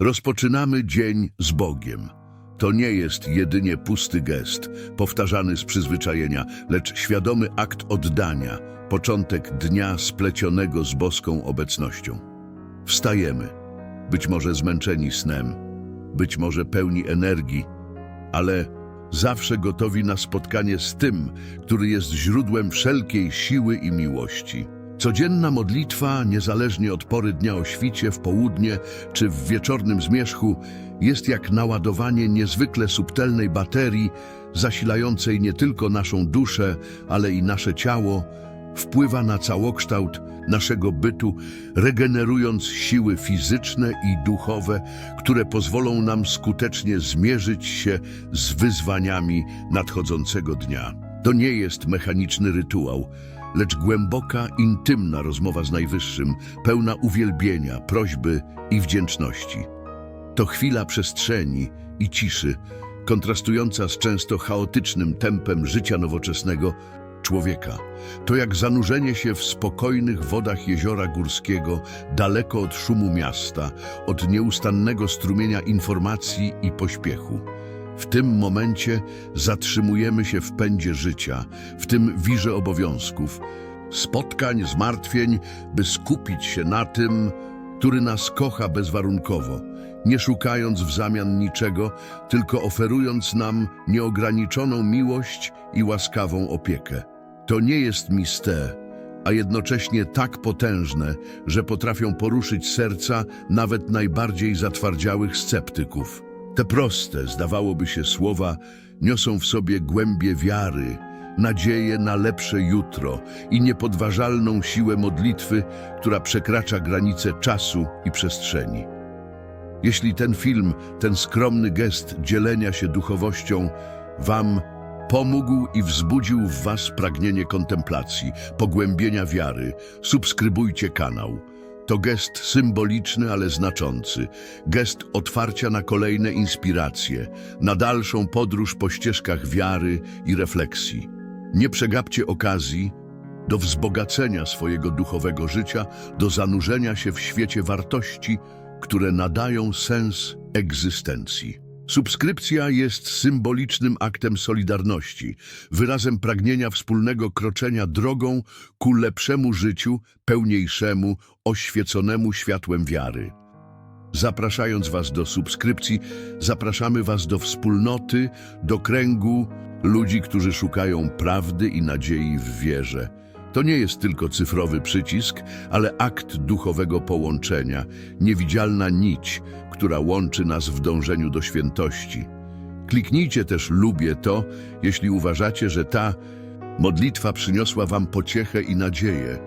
Rozpoczynamy dzień z Bogiem. To nie jest jedynie pusty gest, powtarzany z przyzwyczajenia, lecz świadomy akt oddania, początek dnia splecionego z boską obecnością. Wstajemy, być może zmęczeni snem, być może pełni energii, ale zawsze gotowi na spotkanie z tym, który jest źródłem wszelkiej siły i miłości. Codzienna modlitwa, niezależnie od pory dnia o świcie, w południe czy w wieczornym zmierzchu, jest jak naładowanie niezwykle subtelnej baterii, zasilającej nie tylko naszą duszę, ale i nasze ciało, wpływa na całokształt naszego bytu, regenerując siły fizyczne i duchowe, które pozwolą nam skutecznie zmierzyć się z wyzwaniami nadchodzącego dnia. To nie jest mechaniczny rytuał, lecz głęboka, intymna rozmowa z Najwyższym, pełna uwielbienia, prośby i wdzięczności. To chwila przestrzeni i ciszy, kontrastująca z często chaotycznym tempem życia nowoczesnego człowieka. To jak zanurzenie się w spokojnych wodach jeziora górskiego, daleko od szumu miasta, od nieustannego strumienia informacji i pośpiechu. W tym momencie zatrzymujemy się w pędzie życia, w tym wirze obowiązków, spotkań, zmartwień, by skupić się na tym, który nas kocha bezwarunkowo, nie szukając w zamian niczego, tylko oferując nam nieograniczoną miłość i łaskawą opiekę. To nie jest miste, a jednocześnie tak potężne, że potrafią poruszyć serca nawet najbardziej zatwardziałych sceptyków. Te proste, zdawałoby się słowa, niosą w sobie głębie wiary, nadzieję na lepsze jutro i niepodważalną siłę modlitwy, która przekracza granice czasu i przestrzeni. Jeśli ten film, ten skromny gest dzielenia się duchowością Wam pomógł i wzbudził w Was pragnienie kontemplacji, pogłębienia wiary, subskrybujcie kanał. To gest symboliczny, ale znaczący. Gest otwarcia na kolejne inspiracje, na dalszą podróż po ścieżkach wiary i refleksji. Nie przegapcie okazji do wzbogacenia swojego duchowego życia, do zanurzenia się w świecie wartości, które nadają sens egzystencji. Subskrypcja jest symbolicznym aktem solidarności, wyrazem pragnienia wspólnego kroczenia drogą ku lepszemu życiu, pełniejszemu, oświeconemu światłem wiary. Zapraszając Was do subskrypcji, zapraszamy Was do wspólnoty, do kręgu ludzi, którzy szukają prawdy i nadziei w wierze. To nie jest tylko cyfrowy przycisk, ale akt duchowego połączenia, niewidzialna nić, która łączy nas w dążeniu do świętości. Kliknijcie też lubię to, jeśli uważacie, że ta modlitwa przyniosła Wam pociechę i nadzieję.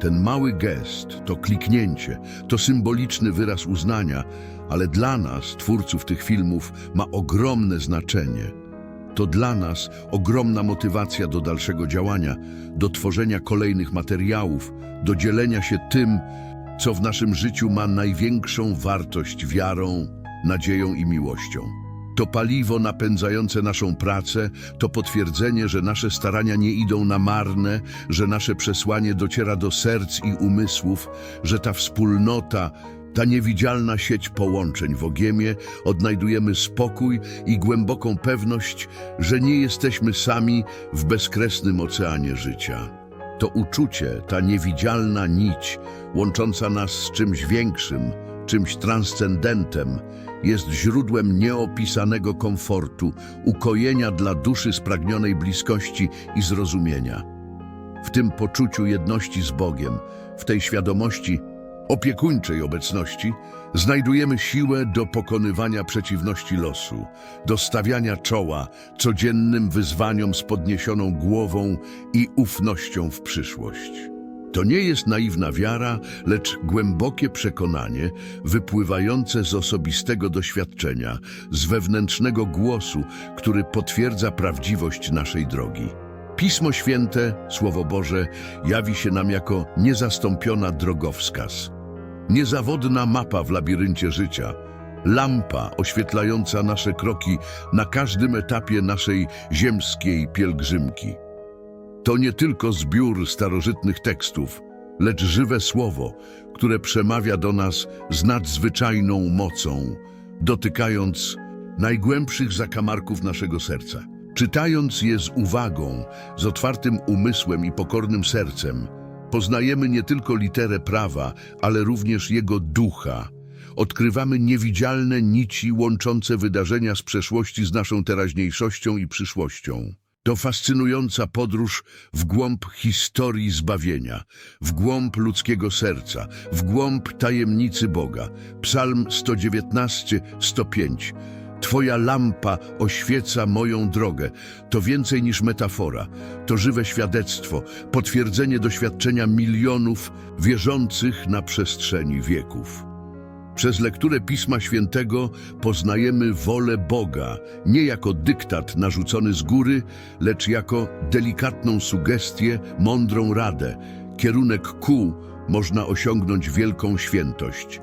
Ten mały gest, to kliknięcie, to symboliczny wyraz uznania, ale dla nas, twórców tych filmów, ma ogromne znaczenie. To dla nas ogromna motywacja do dalszego działania, do tworzenia kolejnych materiałów, do dzielenia się tym, co w naszym życiu ma największą wartość wiarą, nadzieją i miłością. To paliwo napędzające naszą pracę, to potwierdzenie, że nasze starania nie idą na marne, że nasze przesłanie dociera do serc i umysłów, że ta wspólnota, ta niewidzialna sieć połączeń w Ogiemie odnajdujemy spokój i głęboką pewność, że nie jesteśmy sami w bezkresnym oceanie życia. To uczucie, ta niewidzialna nić, łącząca nas z czymś większym, czymś transcendentem, jest źródłem nieopisanego komfortu, ukojenia dla duszy spragnionej bliskości i zrozumienia. W tym poczuciu jedności z Bogiem, w tej świadomości opiekuńczej obecności, znajdujemy siłę do pokonywania przeciwności losu, do stawiania czoła codziennym wyzwaniom z podniesioną głową i ufnością w przyszłość. To nie jest naiwna wiara, lecz głębokie przekonanie wypływające z osobistego doświadczenia, z wewnętrznego głosu, który potwierdza prawdziwość naszej drogi. Pismo Święte, Słowo Boże, jawi się nam jako niezastąpiona drogowskaz. Niezawodna mapa w labiryncie życia, lampa oświetlająca nasze kroki na każdym etapie naszej ziemskiej pielgrzymki. To nie tylko zbiór starożytnych tekstów, lecz żywe słowo, które przemawia do nas z nadzwyczajną mocą, dotykając najgłębszych zakamarków naszego serca. Czytając je z uwagą, z otwartym umysłem i pokornym sercem, poznajemy nie tylko literę prawa, ale również jego ducha. Odkrywamy niewidzialne nici łączące wydarzenia z przeszłości z naszą teraźniejszością i przyszłością. To fascynująca podróż w głąb historii zbawienia, w głąb ludzkiego serca, w głąb tajemnicy Boga. Psalm 119, 105. Twoja lampa oświeca moją drogę. To więcej niż metafora. To żywe świadectwo, potwierdzenie doświadczenia milionów wierzących na przestrzeni wieków. Przez lekturę Pisma Świętego poznajemy wolę Boga, nie jako dyktat narzucony z góry, lecz jako delikatną sugestię, mądrą radę. Kierunek ku można osiągnąć wielką świętość.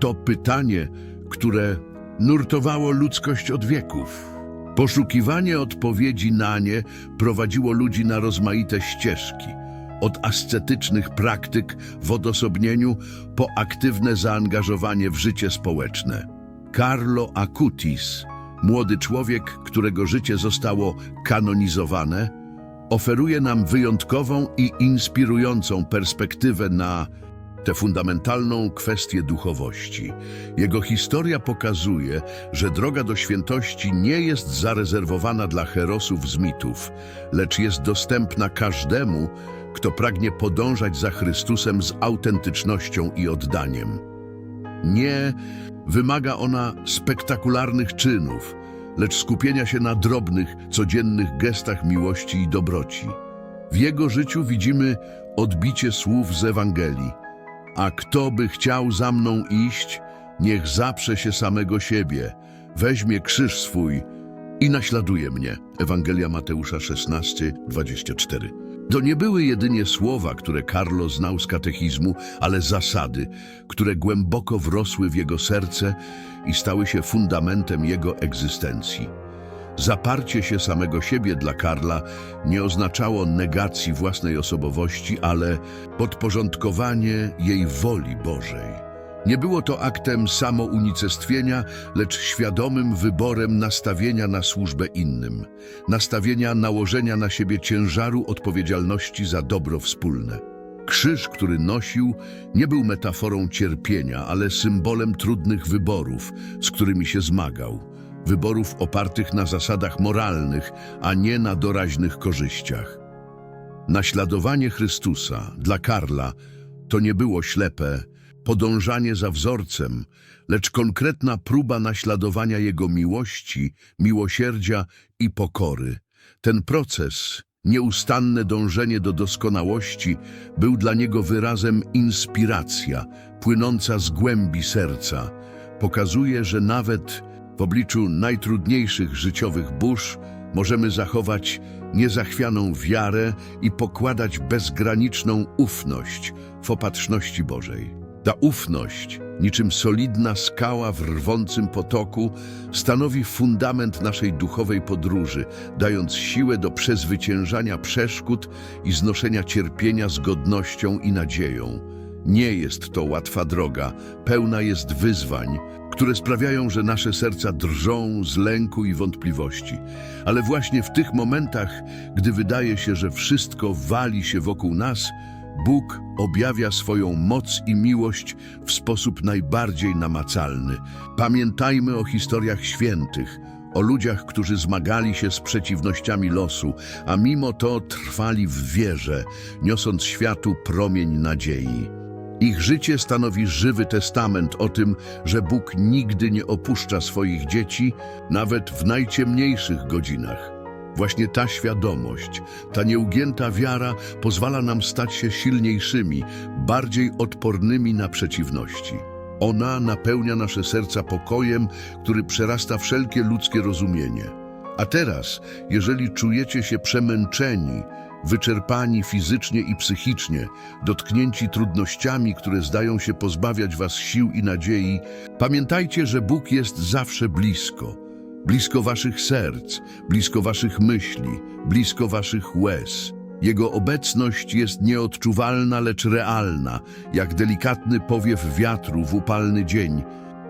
To pytanie, które nurtowało ludzkość od wieków. Poszukiwanie odpowiedzi na nie prowadziło ludzi na rozmaite ścieżki od ascetycznych praktyk w odosobnieniu po aktywne zaangażowanie w życie społeczne. Carlo Acutis, młody człowiek, którego życie zostało kanonizowane, oferuje nam wyjątkową i inspirującą perspektywę na tę fundamentalną kwestię duchowości. Jego historia pokazuje, że droga do świętości nie jest zarezerwowana dla herosów z mitów, lecz jest dostępna każdemu, kto pragnie podążać za Chrystusem z autentycznością i oddaniem. Nie wymaga ona spektakularnych czynów, lecz skupienia się na drobnych, codziennych gestach miłości i dobroci. W jego życiu widzimy odbicie słów z Ewangelii. A kto by chciał za mną iść, niech zaprze się samego siebie, weźmie krzyż swój i naśladuje mnie. Ewangelia Mateusza 16, 24. To nie były jedynie słowa, które Carlo znał z katechizmu, ale zasady, które głęboko wrosły w jego serce i stały się fundamentem jego egzystencji. Zaparcie się samego siebie dla Karla nie oznaczało negacji własnej osobowości, ale podporządkowanie jej woli Bożej. Nie było to aktem samounicestwienia, lecz świadomym wyborem nastawienia na służbę innym, nastawienia nałożenia na siebie ciężaru odpowiedzialności za dobro wspólne. Krzyż, który nosił, nie był metaforą cierpienia, ale symbolem trudnych wyborów, z którymi się zmagał. Wyborów opartych na zasadach moralnych, a nie na doraźnych korzyściach. Naśladowanie Chrystusa dla Karla to nie było ślepe podążanie za wzorcem, lecz konkretna próba naśladowania Jego miłości, miłosierdzia i pokory. Ten proces, nieustanne dążenie do doskonałości, był dla niego wyrazem inspiracja, płynąca z głębi serca. Pokazuje, że nawet w obliczu najtrudniejszych życiowych burz możemy zachować niezachwianą wiarę i pokładać bezgraniczną ufność w opatrzności Bożej. Ta ufność, niczym solidna skała w rwącym potoku, stanowi fundament naszej duchowej podróży, dając siłę do przezwyciężania przeszkód i znoszenia cierpienia z godnością i nadzieją. Nie jest to łatwa droga, pełna jest wyzwań, które sprawiają, że nasze serca drżą z lęku i wątpliwości. Ale właśnie w tych momentach, gdy wydaje się, że wszystko wali się wokół nas, Bóg objawia swoją moc i miłość w sposób najbardziej namacalny. Pamiętajmy o historiach świętych, o ludziach, którzy zmagali się z przeciwnościami losu, a mimo to trwali w wierze, niosąc światu promień nadziei. Ich życie stanowi żywy testament o tym, że Bóg nigdy nie opuszcza swoich dzieci, nawet w najciemniejszych godzinach. Właśnie ta świadomość, ta nieugięta wiara pozwala nam stać się silniejszymi, bardziej odpornymi na przeciwności. Ona napełnia nasze serca pokojem, który przerasta wszelkie ludzkie rozumienie. A teraz, jeżeli czujecie się przemęczeni, wyczerpani fizycznie i psychicznie, dotknięci trudnościami, które zdają się pozbawiać was sił i nadziei, pamiętajcie, że Bóg jest zawsze blisko blisko waszych serc, blisko waszych myśli, blisko waszych łez. Jego obecność jest nieodczuwalna, lecz realna, jak delikatny powiew wiatru w upalny dzień,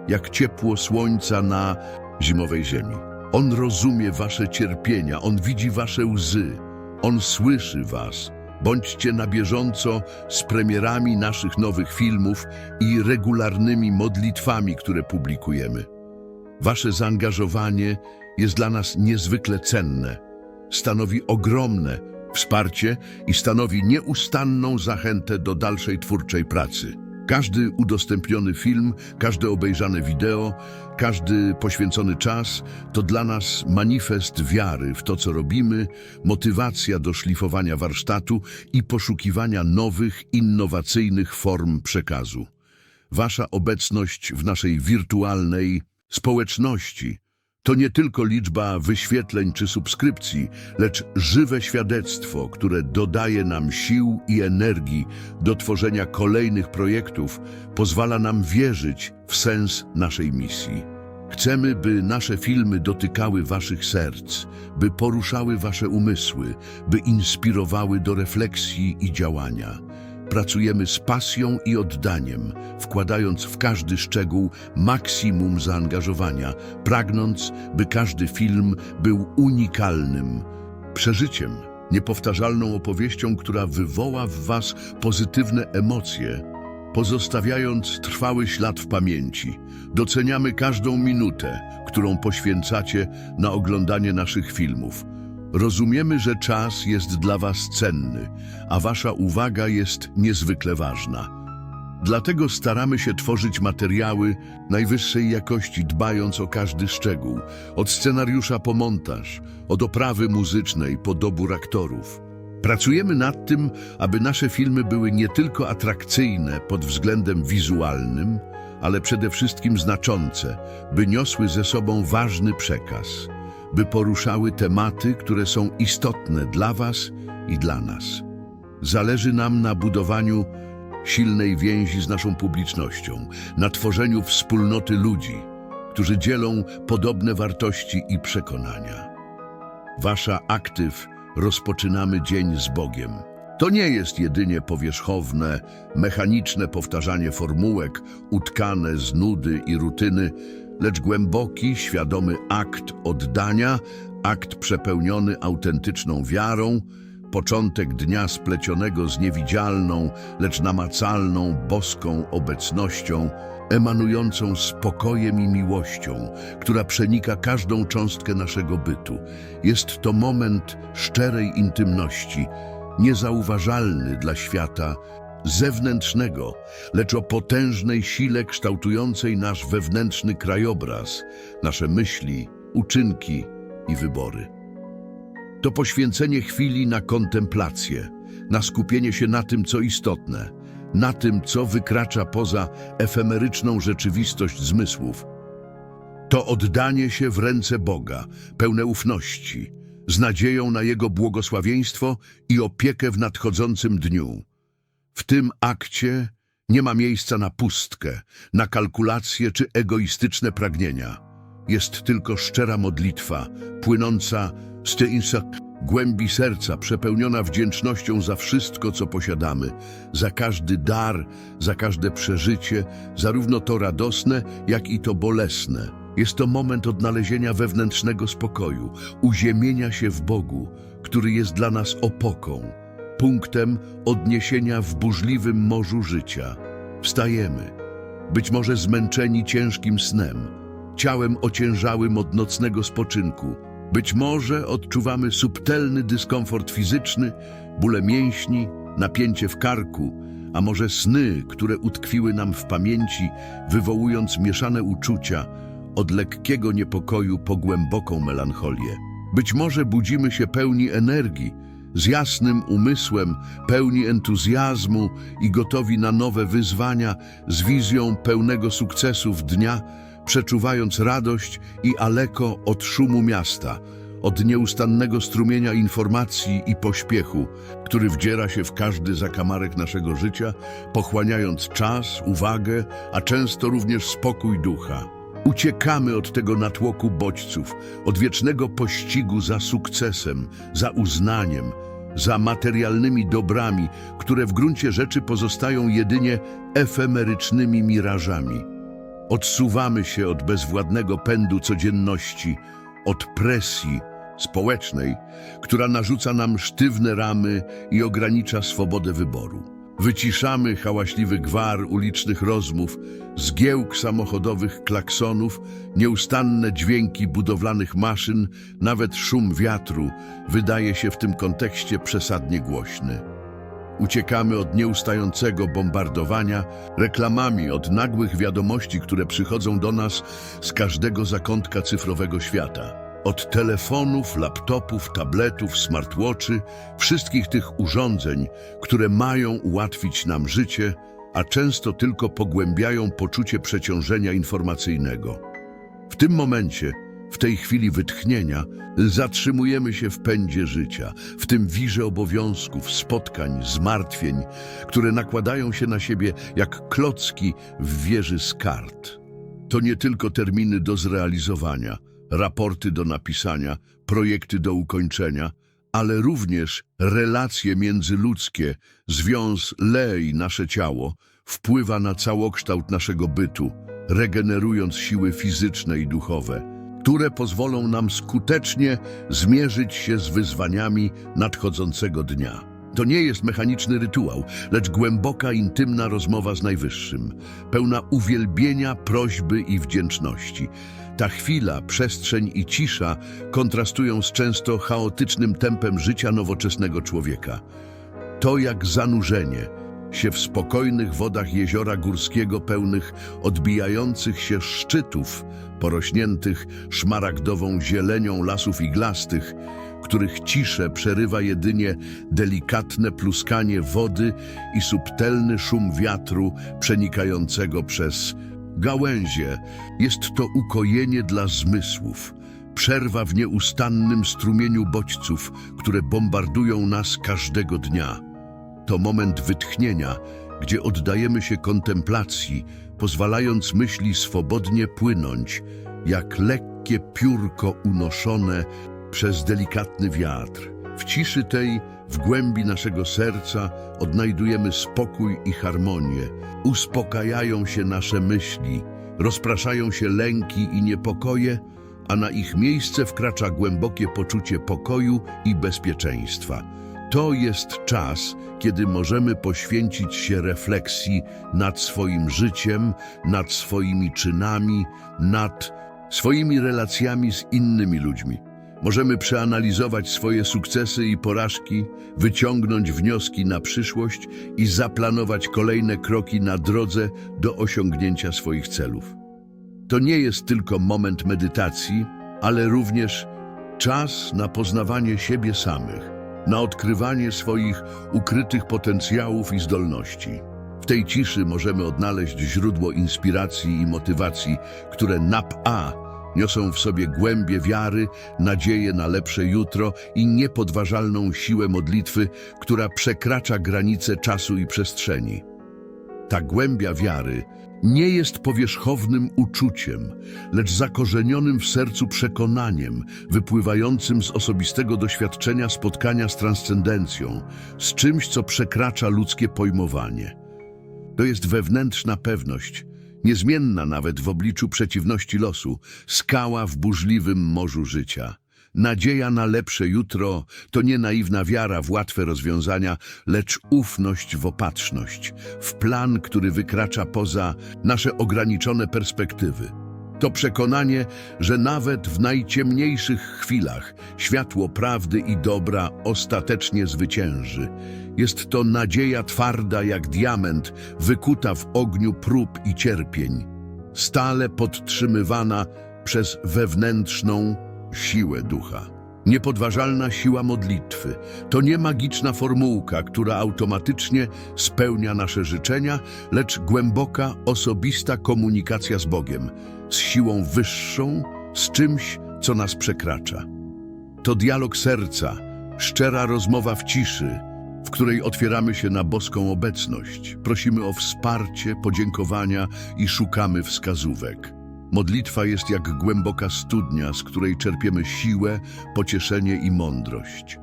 jak ciepło słońca na zimowej ziemi. On rozumie wasze cierpienia, on widzi wasze łzy, on słyszy was. Bądźcie na bieżąco z premierami naszych nowych filmów i regularnymi modlitwami, które publikujemy. Wasze zaangażowanie jest dla nas niezwykle cenne. Stanowi ogromne wsparcie i stanowi nieustanną zachętę do dalszej twórczej pracy. Każdy udostępniony film, każde obejrzane wideo, każdy poświęcony czas to dla nas manifest wiary w to, co robimy, motywacja do szlifowania warsztatu i poszukiwania nowych, innowacyjnych form przekazu. Wasza obecność w naszej wirtualnej społeczności to nie tylko liczba wyświetleń czy subskrypcji, lecz żywe świadectwo, które dodaje nam sił i energii do tworzenia kolejnych projektów, pozwala nam wierzyć w sens naszej misji. Chcemy, by nasze filmy dotykały waszych serc, by poruszały wasze umysły, by inspirowały do refleksji i działania. Pracujemy z pasją i oddaniem, wkładając w każdy szczegół maksimum zaangażowania, pragnąc, by każdy film był unikalnym przeżyciem, niepowtarzalną opowieścią, która wywoła w Was pozytywne emocje, pozostawiając trwały ślad w pamięci. Doceniamy każdą minutę, którą poświęcacie na oglądanie naszych filmów. Rozumiemy, że czas jest dla Was cenny, a Wasza uwaga jest niezwykle ważna. Dlatego staramy się tworzyć materiały najwyższej jakości, dbając o każdy szczegół, od scenariusza po montaż, od oprawy muzycznej po dobór aktorów. Pracujemy nad tym, aby nasze filmy były nie tylko atrakcyjne pod względem wizualnym, ale przede wszystkim znaczące, by niosły ze sobą ważny przekaz, by poruszały tematy, które są istotne dla Was i dla nas. Zależy nam na budowaniu silnej więzi z naszą publicznością, na tworzeniu wspólnoty ludzi, którzy dzielą podobne wartości i przekonania. Wasza aktyw rozpoczynamy dzień z Bogiem. To nie jest jedynie powierzchowne, mechaniczne powtarzanie formułek utkane z nudy i rutyny, lecz głęboki, świadomy akt oddania, akt przepełniony autentyczną wiarą, początek dnia splecionego z niewidzialną, lecz namacalną, boską obecnością, emanującą spokojem i miłością, która przenika każdą cząstkę naszego bytu. Jest to moment szczerej intymności, niezauważalny dla świata zewnętrznego, lecz o potężnej sile kształtującej nasz wewnętrzny krajobraz, nasze myśli, uczynki i wybory. To poświęcenie chwili na kontemplację, na skupienie się na tym, co istotne, na tym, co wykracza poza efemeryczną rzeczywistość zmysłów. To oddanie się w ręce Boga, pełne ufności, z nadzieją na Jego błogosławieństwo i opiekę w nadchodzącym dniu. W tym akcie nie ma miejsca na pustkę, na kalkulacje czy egoistyczne pragnienia. Jest tylko szczera modlitwa, płynąca z tej głębi serca, przepełniona wdzięcznością za wszystko, co posiadamy, za każdy dar, za każde przeżycie, zarówno to radosne, jak i to bolesne. Jest to moment odnalezienia wewnętrznego spokoju, uziemienia się w Bogu, który jest dla nas opoką, punktem odniesienia w burzliwym morzu życia. Wstajemy, być może zmęczeni ciężkim snem, ciałem ociężałym od nocnego spoczynku. Być może odczuwamy subtelny dyskomfort fizyczny, bóle mięśni, napięcie w karku, a może sny, które utkwiły nam w pamięci, wywołując mieszane uczucia, od lekkiego niepokoju po głęboką melancholię. Być może budzimy się pełni energii, z jasnym umysłem, pełni entuzjazmu i gotowi na nowe wyzwania, z wizją pełnego sukcesów dnia, przeczuwając radość i aleko od szumu miasta, od nieustannego strumienia informacji i pośpiechu, który wdziera się w każdy zakamarek naszego życia, pochłaniając czas, uwagę, a często również spokój ducha. Uciekamy od tego natłoku bodźców, od wiecznego pościgu za sukcesem, za uznaniem, za materialnymi dobrami, które w gruncie rzeczy pozostają jedynie efemerycznymi mirażami. Odsuwamy się od bezwładnego pędu codzienności, od presji społecznej, która narzuca nam sztywne ramy i ogranicza swobodę wyboru. Wyciszamy hałaśliwy gwar ulicznych rozmów, zgiełk samochodowych klaksonów, nieustanne dźwięki budowlanych maszyn, nawet szum wiatru wydaje się w tym kontekście przesadnie głośny. Uciekamy od nieustającego bombardowania, reklamami, od nagłych wiadomości, które przychodzą do nas z każdego zakątka cyfrowego świata. Od telefonów, laptopów, tabletów, smartwatchy, wszystkich tych urządzeń, które mają ułatwić nam życie, a często tylko pogłębiają poczucie przeciążenia informacyjnego. W tym momencie, w tej chwili wytchnienia, zatrzymujemy się w pędzie życia, w tym wirze obowiązków, spotkań, zmartwień, które nakładają się na siebie jak klocki w wieży z kart. To nie tylko terminy do zrealizowania, raporty do napisania, projekty do ukończenia, ale również relacje międzyludzkie, związ lei nasze ciało, wpływa na całokształt naszego bytu, regenerując siły fizyczne i duchowe, które pozwolą nam skutecznie zmierzyć się z wyzwaniami nadchodzącego dnia. To nie jest mechaniczny rytuał, lecz głęboka, intymna rozmowa z Najwyższym, pełna uwielbienia, prośby i wdzięczności. Ta chwila, przestrzeń i cisza kontrastują z często chaotycznym tempem życia nowoczesnego człowieka. To jak zanurzenie się w spokojnych wodach jeziora górskiego pełnych odbijających się szczytów, porośniętych szmaragdową zielenią lasów iglastych, których ciszę przerywa jedynie delikatne pluskanie wody i subtelny szum wiatru przenikającego przez gałęzie. Jest to ukojenie dla zmysłów, przerwa w nieustannym strumieniu bodźców, które bombardują nas każdego dnia. To moment wytchnienia, gdzie oddajemy się kontemplacji, pozwalając myśli swobodnie płynąć, jak lekkie piórko unoszone przez delikatny wiatr. W ciszy tej, w głębi naszego serca odnajdujemy spokój i harmonię. Uspokajają się nasze myśli, rozpraszają się lęki i niepokoje, a na ich miejsce wkracza głębokie poczucie pokoju i bezpieczeństwa. To jest czas, kiedy możemy poświęcić się refleksji nad swoim życiem, nad swoimi czynami, nad swoimi relacjami z innymi ludźmi. Możemy przeanalizować swoje sukcesy i porażki, wyciągnąć wnioski na przyszłość i zaplanować kolejne kroki na drodze do osiągnięcia swoich celów. To nie jest tylko moment medytacji, ale również czas na poznawanie siebie samych, na odkrywanie swoich ukrytych potencjałów i zdolności. W tej ciszy możemy odnaleźć źródło inspiracji i motywacji, które NAP-A niosą w sobie głębie wiary, nadzieję na lepsze jutro i niepodważalną siłę modlitwy, która przekracza granice czasu i przestrzeni. Ta głębia wiary nie jest powierzchownym uczuciem, lecz zakorzenionym w sercu przekonaniem, wypływającym z osobistego doświadczenia spotkania z transcendencją, z czymś, co przekracza ludzkie pojmowanie. To jest wewnętrzna pewność, niezmienna nawet w obliczu przeciwności losu, skała w burzliwym morzu życia. Nadzieja na lepsze jutro to nie naiwna wiara w łatwe rozwiązania, lecz ufność w opatrzność, w plan, który wykracza poza nasze ograniczone perspektywy. To przekonanie, że nawet w najciemniejszych chwilach światło prawdy i dobra ostatecznie zwycięży. Jest to nadzieja twarda jak diament, wykuta w ogniu prób i cierpień, stale podtrzymywana przez wewnętrzną siłę ducha. Niepodważalna siła modlitwy to nie magiczna formułka, która automatycznie spełnia nasze życzenia, lecz głęboka, osobista komunikacja z Bogiem, z siłą wyższą, z czymś, co nas przekracza. To dialog serca, szczera rozmowa w ciszy, w której otwieramy się na boską obecność, prosimy o wsparcie, podziękowania i szukamy wskazówek. Modlitwa jest jak głęboka studnia, z której czerpiemy siłę, pocieszenie i mądrość.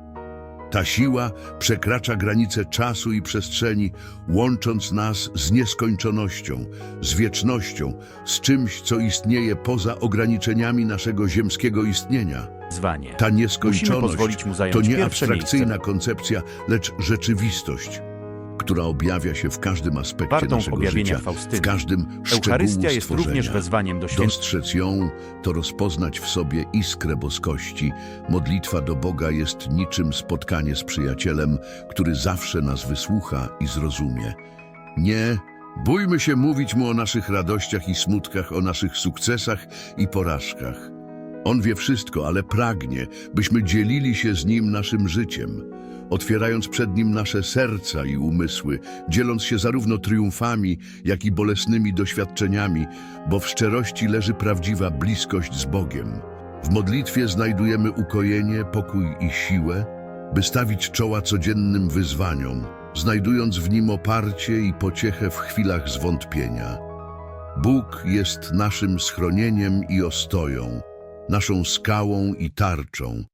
Ta siła przekracza granice czasu i przestrzeni, łącząc nas z nieskończonością, z wiecznością, z czymś, co istnieje poza ograniczeniami naszego ziemskiego istnienia. Zwanie. Ta nieskończoność to nie abstrakcyjna miejsce. koncepcja, lecz rzeczywistość, która objawia się w każdym aspekcie Wartą naszego życia, Faustyny. w każdym Eucharystia jest stworzenia. również wezwaniem do świętego. Dostrzec ją to rozpoznać w sobie iskrę boskości. Modlitwa do Boga jest niczym spotkanie z przyjacielem, który zawsze nas wysłucha i zrozumie. Nie bójmy się mówić mu o naszych radościach i smutkach, o naszych sukcesach i porażkach. On wie wszystko, ale pragnie, byśmy dzielili się z nim naszym życiem, otwierając przed nim nasze serca i umysły, dzieląc się zarówno triumfami, jak i bolesnymi doświadczeniami, bo w szczerości leży prawdziwa bliskość z Bogiem. W modlitwie znajdujemy ukojenie, pokój i siłę, by stawić czoła codziennym wyzwaniom, znajdując w nim oparcie i pociechę w chwilach zwątpienia. Bóg jest naszym schronieniem i ostoją, naszą skałą i tarczą,